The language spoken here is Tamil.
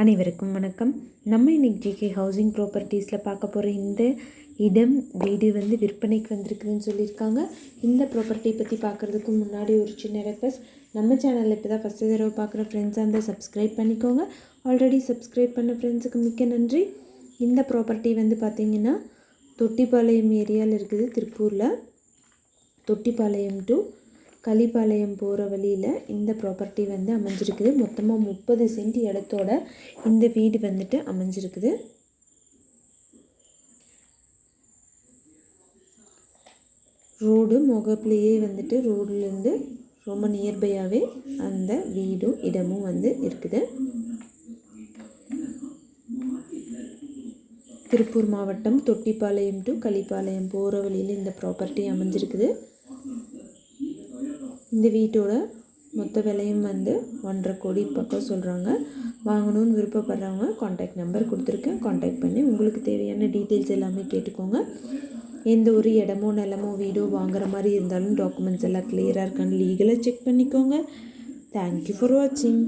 அனைவருக்கும் வணக்கம். நம்ம இன்னைக்கு ஜிகே ஹவுசிங் ப்ராப்பர்ட்டிஸில் பார்க்க போகிற இந்த இடம் வீடு வந்து விற்பனைக்கு வந்திருக்குதுன்னு சொல்லியிருக்காங்க. இந்த ப்ராப்பர்ட்டி பற்றி பார்க்குறதுக்கு முன்னாடி ஒரு சின்ன ரெக்வஸ்ட் நம்ம சேனலில் இப்போ தான் ஃபஸ்ட்டு தடவை பார்க்குற ஃப்ரெண்ட்ஸாக இருந்தால் சப்ஸ்கிரைப் பண்ணிக்கோங்க. ஆல்ரெடி சப்ஸ்கிரைப் பண்ண ஃப்ரெண்ட்ஸுக்கு மிக்க நன்றி. இந்த ப்ராப்பர்ட்டி வந்து பார்த்திங்கன்னா தொட்டிப்பாளையம் ஏரியாவில் இருக்குது திருப்பூரில். தொட்டிப்பாளையம் டு கலிபாளையம் போகிற வழியில் இந்த ப்ராப்பர்ட்டி வந்து அமைஞ்சிருக்குது. மொத்தமாக முப்பது சென்ட் இடத்தோட இந்த வீடு வந்துட்டு அமைஞ்சிருக்குது. ரோடு முகப்புலேயே வந்துட்டு ரோட்லேருந்து ரொம்ப நியர்பையாகவே அந்த வீடும் இடமும் வந்து இருக்குது. திருப்பூர் மாவட்டம் தொட்டிப்பாளையம் டு கலிப்பாளையம் போகிற வழியில் இந்த ப்ராப்பர்ட்டி அமைஞ்சிருக்குது. இந்த வீட்டோட மொத்த விலையும் வந்து ஒன்றரை கோடி பக்கம் சொல்கிறாங்க வாங்கணும்னு விருப்பப்படுறவங்க காண்டாக்ட் நம்பர் கொடுத்துருக்கேன். காண்டாக்ட் பண்ணி உங்களுக்கு தேவையான டீட்டெயில்ஸ் எல்லாமே கேட்டுக்கோங்க. எந்த ஒரு இடமோ நிலமோ வீடோ வாங்குற மாதிரி இருந்தாலும் டாக்குமெண்ட்ஸ் எல்லாம் கிளியராக இருக்கான்னு லீகலாக செக் பண்ணிக்கோங்க. தேங்க்யூ ஃபார் வாட்சிங்